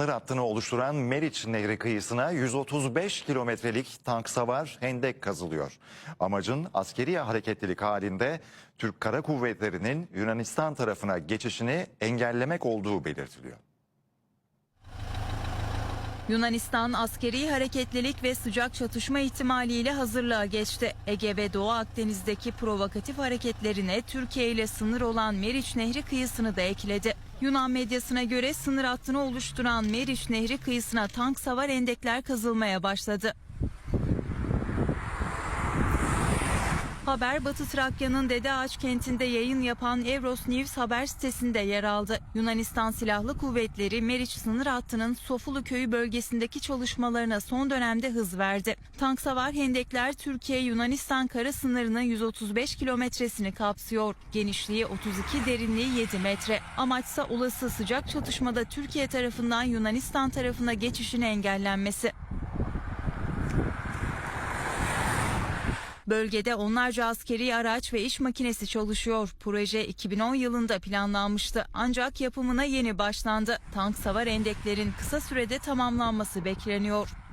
Sınır hattını oluşturan Meriç Nehri kıyısına 135 kilometrelik tank savar hendek kazılıyor. Amacın askeri hareketlilik halinde Türk Kara Kuvvetleri'nin Yunanistan tarafına geçişini engellemek olduğu belirtiliyor. Yunanistan askeri hareketlilik ve sıcak çatışma ihtimaliyle hazırlığa geçti. Ege ve Doğu Akdeniz'deki provokatif hareketlerine Türkiye ile sınır olan Meriç Nehri kıyısını da ekledi. Yunan medyasına göre sınır hattını oluşturan Meriç Nehri kıyısına tank savar endekler kazılmaya başladı. Haber Batı Trakya'nın Dede Ağaç kentinde yayın yapan Evros News haber sitesinde yer aldı. Yunanistan Silahlı Kuvvetleri Meriç sınır hattının Sofulu köyü bölgesindeki çalışmalarına son dönemde hız verdi. Tank savar hendekler Türkiye-Yunanistan kara sınırının 135 kilometresini kapsıyor. Genişliği 32, derinliği 7 metre. Amaçsa olası sıcak çatışmada Türkiye tarafından Yunanistan tarafına geçişini engellenmesi. Bölgede onlarca askeri araç ve iş makinesi çalışıyor. Proje 2010 yılında planlanmıştı ancak yapımına yeni başlandı. Tank savar endeklerin kısa sürede tamamlanması bekleniyor.